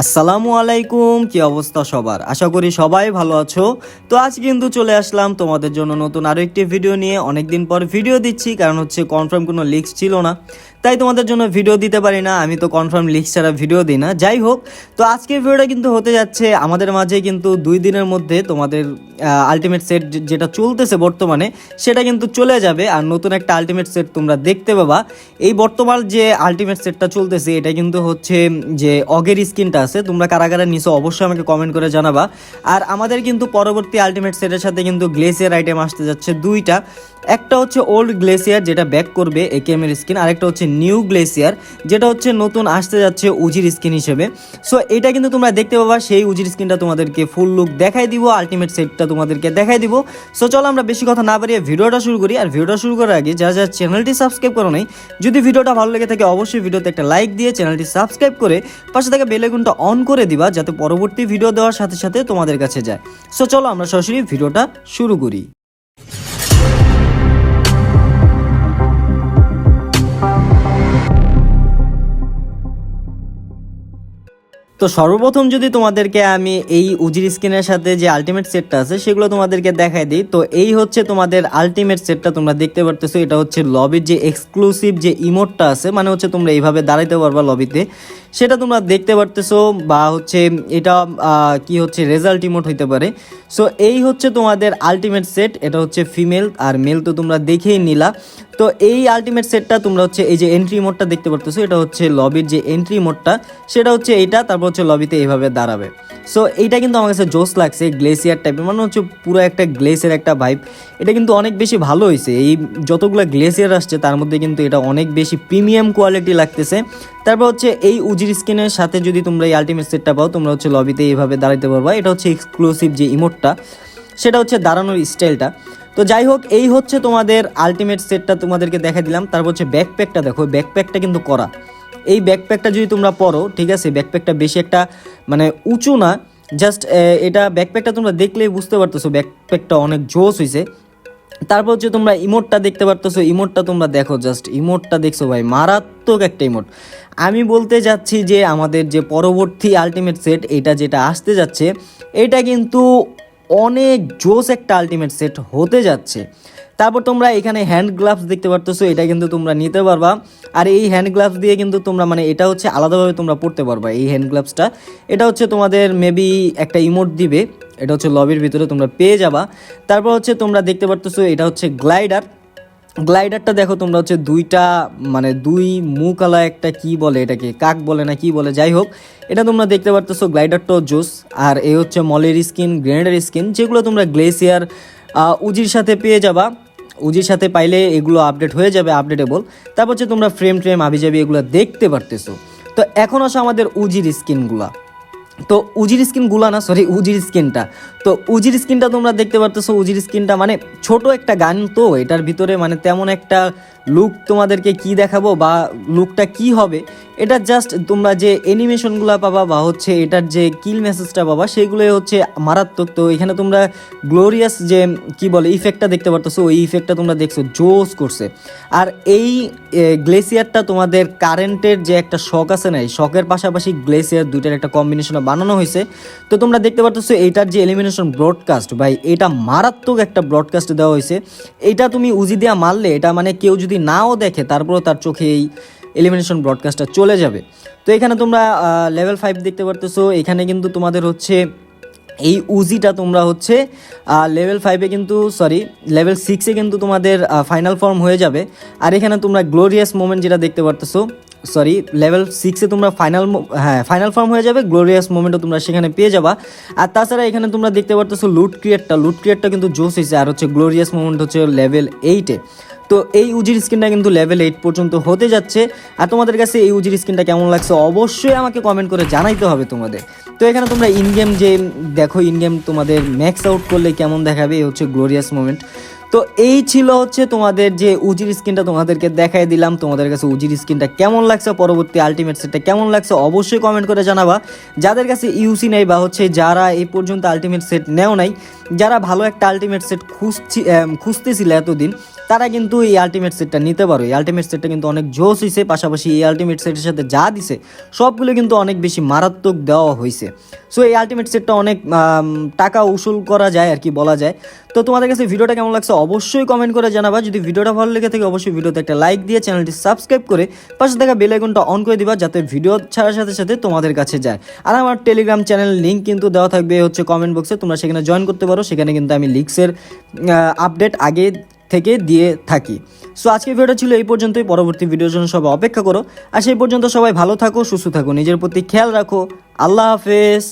আসসালামু আলাইকুম, কি অবস্থা সবার? আশা করি সবাই ভালো আছো। তো আজ কিন্তু চলে আসলাম তোমাদের জন্য নতুন আরও একটি ভিডিও নিয়ে। অনেকদিন পর ভিডিও দিচ্ছি, কারণ হচ্ছে কনফার্ম কোনো লিক্স ছিল না। তাই তোমাদের জন্য ভিডিও দিতে পারি না, আমি তো কনফার্ম লিক্স ছাড়া ভিডিও দিই না। যাই হোক, তো আজকের ভিডিওটা কিন্তু হতে যাচ্ছে, আমাদের মাঝে কিন্তু দুই দিনের মধ্যে তোমাদের আলটিমেট সেট যেটা চলতেছে বর্তমানে, সেটা কিন্তু চলে যাবে। আর নতুন একটা আলটিমেট সেট তোমরা দেখতে পাবা। এই বর্তমান যে আলটিমেট সেটটা চলতেছে, এটা কিন্তু হচ্ছে যে অগের স্কিনটা আছে, তোমরা কারা কারা নিছো, অবশ্যই আমাকে কমেন্ট করে জানাবা। আর আমাদের কিন্তু পরবর্তী আলটিমেট সেটের সাথে কিন্তু গ্লেসিয়ার আইটেম আসতে যাচ্ছে দুইটা। একটা হচ্ছে ওল্ড গ্লেসিয়ার যেটা ব্যাক করবে একেএম এর স্কিন আরেকটা হচ্ছে নিউ গ্লেসিয়ার যেটা হচ্ছে নতুন আসতে যাচ্ছে উজির স্কিন হিসেবে। সো এটা কিন্তু তোমরা দেখতে পাবা, সেই উজির স্কিনটা তোমাদেরকে ফুল লুক দেখাই দিব আলটিমেট সেটটা তোমাদেরকে দেখাই দিব। সো চলো আমরা বেশি কথা না বাড়িয়ে ভিডিওটা শুরু করি। আর ভিডিওটা শুরু করার আগে, যারা যারা চ্যানেলটি সাবস্ক্রাইব করো নাই, যদি ভিডিওটা ভালো লেগে থাকে, অবশ্যই ভিডিওতে একটা লাইক দিয়ে চ্যানেলটি সাবস্ক্রাইব করে পাশে থাকা বেল আইকনটা অন করে দিবা যাতে পরবর্তী ভিডিও দেওয়ার সাথে সাথে তোমাদের কাছে যায়। সো চলো আমরা সরাসরি ভিডিওটা শুরু করি। তো সর্বপ্রথম যদি তোমাদেরকে আমি এই উজির স্কিনের সাথে যে আলটিমেট সেটটা আছে, সেগুলো তোমাদেরকে দেখাই দিই। তো এই হচ্ছে তোমাদের আলটিমেট সেটটা তোমরা দেখতে পারতেছো, এটা হচ্ছে লবির যে এক্সক্লুসিভ যে ইমোটটা আছে মানে হচ্ছে তোমরা এইভাবে দাঁড়াইতে পারবা লবিতে সেটা তোমরা দেখতে পারতেছো বা হচ্ছে এটা কি হচ্ছে রেজাল্ট ইমোট হইতে পারে। সো এই হচ্ছে তোমাদের আলটিমেট সেট এটা হচ্ছে ফিমেল আর মেল তো তোমরা দেখেই নিলা। তো এই আলটিমেট সেটটা তোমরা হচ্ছে এই যে এন্ট্রি মোডটা দেখতে পারতেছো, এটা হচ্ছে লবির যে এন্ট্রি মোডটা সেটা হচ্ছে এইটা, তারপর হচ্ছে লবিতে এইভাবে দাঁড়াবে। সো এইটা কিন্তু আমার কাছে জোস লাগছে গ্লেসিয়ার টাইপের মানে হচ্ছে পুরো একটা গ্লেসের একটা ভাইব এটা কিন্তু অনেক বেশি ভালো হয়েছে। এই যতগুলো গ্লেসিয়ার আসছে, তার মধ্যে কিন্তু এটা অনেক বেশি প্রিমিয়াম কোয়ালিটি লাগতেছে। তারপর হচ্ছে এই উজির স্কিনের সাথে যদি তোমরা এই আলটিমেট সেটটা পাও, তোমরা হচ্ছে লবিতে এইভাবে দাঁড়াতে পারবা। এটা হচ্ছে এক্সক্লুসিভ যে ইমোটটা সেটা হচ্ছে দাঁড়ানোর স্টাইলটা তো যাই হোক, এই হচ্ছে তোমাদের আলটিমেট সেটটা তোমাদেরকে দেখা দিলাম। তারপর হচ্ছে ব্যাকপ্যাকটা দেখো। ব্যাকপ্যাকটা কিন্তু করা। এই ব্যাকপ্যাকটা যদি তোমরা পরো, ঠিক আছে? ব্যাকপ্যাকটা বেশি একটা মানে উঁচু না জাস্ট এটা ব্যাকপ্যাকটা তোমরা দেখলেই বুঝতে পারতেছো ব্যাকপ্যাকটা অনেক জোস হয়েছে তারপর হচ্ছে তোমরা ইমোটটা দেখতে পারতেছো, ইমোটটা তোমরা দেখো জাস্ট ইমোটটা দেখছ ভাই, মারাত্মক একটা ইমোট। আমি বলতে যাচ্ছি যে আমাদের যে পরবর্তী আলটিমেট সেট এটা যেটা আসতে যাচ্ছে, এটা কিন্তু অনেক জোস একটা আলটিমেট সেট হতে যাচ্ছে। তারপর তোমরা এখানে হ্যান্ড গ্লাভস দেখতে পারতেছো, এটা কিন্তু তোমরা নিতে পারবা। আর এই হ্যান্ড গ্লাভস দিয়ে কিন্তু তোমরা মানে এটা হচ্ছে আলাদাভাবে তোমরা পড়তে পারবা এই হ্যান্ড গ্লাভসটা এটা হচ্ছে তোমাদের মেবি একটা ইমোট দিবে, এটা হচ্ছে লবির ভিতরে তোমরা পেয়ে যাবা। তারপর হচ্ছে তোমরা দেখতে পারতেছো, এটা হচ্ছে গ্লাইডার গ্লাইডারটা দেখো, তোমরা হচ্ছে দুইটা মানে দুই মুখালা একটা কি বলে এটাকে? কাক বলে না কি বলে, যাই হোক, এটা তোমরা দেখতে পারতেছো গ্লাইডারটাও জোস। আর এই হচ্ছে মলের স্কিন, গ্রেনেডার স্কিন, যেগুলো তোমরা গ্লেসিয়ার উজির সাথে পেয়ে যাবা। উজির সাথে পাইলে এগুলো আপডেট হয়ে যাবে, আপডেটেবল। তারপর হচ্ছে তোমরা ফ্রেম ট্রেম আবি যাবি এগুলো দেখতে পারতেছো। তো এখন আসো আমাদের উজির স্কিনগুলা। তো উজির স্কিনগুলা না সরি উজির স্কিনটা। তো উজির স্কিনটা তোমরা দেখতে পারতেছো, উজির স্কিনটা মানে ছোট একটা গান তো, এটার ভিতরে মানে তেমন একটা লুক তোমাদেরকে কি দেখাবো বা লুকটা কি হবে এটা জাস্ট তোমরা যে অ্যানিমেশনগুলো পাবা বা হচ্ছে এটার যে কিল মেসেজটা পাবা, সেগুলোই হচ্ছে মারাত্মক। তো এখানে তোমরা গ্লোরিয়াস যে কি বলে ইফেক্টটা দেখতে পারতেছো, ওই ইফেক্টটা তোমরা দেখছ জোস করছে। আর এই গ্লেসিয়ারটা তোমাদের কারেন্টের যে একটা শখ আছে না, এই শখের পাশাপাশি গ্লেসিয়ার দুইটার একটা কম্বিনেশনে বানানো হয়েছে। তো তোমরা দেখতে পারতেছো এইটার যে এলিমিনেশন ব্রডকাস্ট ভাই, এটা মারাত্মক একটা ব্রডকাস্ট দেওয়া হয়েছে। এটা তুমি উজি দেওয়া মারলে, এটা মানে কেউ যদি নাও দেখে, তারপরেও তার চোখে এই এলিমিনেশন ব্রডকাস্টটা চলে যাবে। তো এখানে তোমরা লেভেল ফাইভ দেখতে পারতেছো। এখানে কিন্তু তোমাদের হচ্ছে, এই উজিটা তোমরা হচ্ছে লেভেল ফাইভে কিন্তু সরি লেভেল সিক্সে কিন্তু তোমাদের ফাইনাল ফর্ম হয়ে যাবে। আর এখানে তোমরা গ্লোরিয়াস মোমেন্ট যেটা দেখতে পারতেছো সরি লেভেল সিক্সে তোমরা ফাইনাল হ্যাঁ ফাইনাল ফর্ম হয়ে যাবে গ্লোরিয়াস মোমেন্টও তোমরা সেখানে পেয়ে যাবা। আর তাছাড়া এখানে তোমরা দেখতে পারতেছো লুট ক্রিয়েটটা লুট ক্রিয়েটটা কিন্তু জোস হয়েছে। আর হচ্ছে গ্লোরিয়াস মোমেন্ট হচ্ছে লেভেল এইটে তো এই উজির স্কিনটা কিন্তু লেভেল এইট পর্যন্ত হতে যাচ্ছে। আর তোমাদের কাছে এই উজির স্কিনটা কেমন লাগছে অবশ্যই আমাকে কমেন্ট করে জানাইতে হবে তোমাদের। তো এখানে তোমরা ইন গেম যে, দেখো ইন গেম তোমাদের ম্যাক্স আউট করলে কেমন দেখাবে, এই হচ্ছে গ্লোরিয়াস মোমেন্ট তো এই ছিল হচ্ছে তোমাদের যে উজির স্কিনটা তোমাদেরকে দেখাই দিলাম। তোমাদের কাছে উজির স্কিনটা কেমন লাগছে? পরবর্তী আলটিমেট সেটটা কেমন লাগছে? অবশ্যই কমেন্ট করে জানাবা। যাদের কাছে ইউসি নেই বা হচ্ছে যারা এই পর্যন্ত আলটিমেট সেট নেও নাই, যারা ভালো একটা আলটিমেট সেট খুঁজছি খুঁজতেছিল এতদিন, তারা কিন্তু এই আলটিমেট সেটটা নিতে পারো। এই আলটিমেট সেটটা কিন্তু অনেক জোস হয়েছে পাশাপাশি এই আলটিমেট সেটের সাথে যা দিছে, সবগুলো কিন্তু অনেক বেশি মারাত্মক দেওয়া হয়েছে সো এই আলটিমেট সেটটা অনেক টাকা উসুল করা যায় আর কি বলা যায়। তো তোমাদের কাছে ভিডিওটা কেমন লাগছে অবশ্যই কমেন্ট করে জানাবা। যদি ভিডিওটা ভালো লেগে থাকে, অবশ্যই ভিডিওতে একটা লাইক দিয়ে চ্যানেলটি সাবস্ক্রাইব করে পাশে থাকা বেল আইকনটা অন করে দিবা, যাতে ভিডিও ছাড়ার সাথে সাথে তোমাদের কাছে যায়। আর আমার টেলিগ্রাম চ্যানেল লিঙ্ক কিন্তু দেওয়া থাকবে হচ্ছে কমেন্ট বক্সে তোমরা সেখানে জয়েন করতে পারো। সেখানে কিন্তু আমি লিক্সের আপডেট আগে থেকে দিয়ে থাকি। সো আজকের ভিডিওটা ছিল এই পর্যন্তই। পরবর্তী ভিডিওর জন্য সবাই অপেক্ষা করো। আর সেই পর্যন্ত সবাই ভালো থাকো, সুস্থ থাকো। নিজের প্রতি খেয়াল রাখো। আল্লাহ হাফেজ।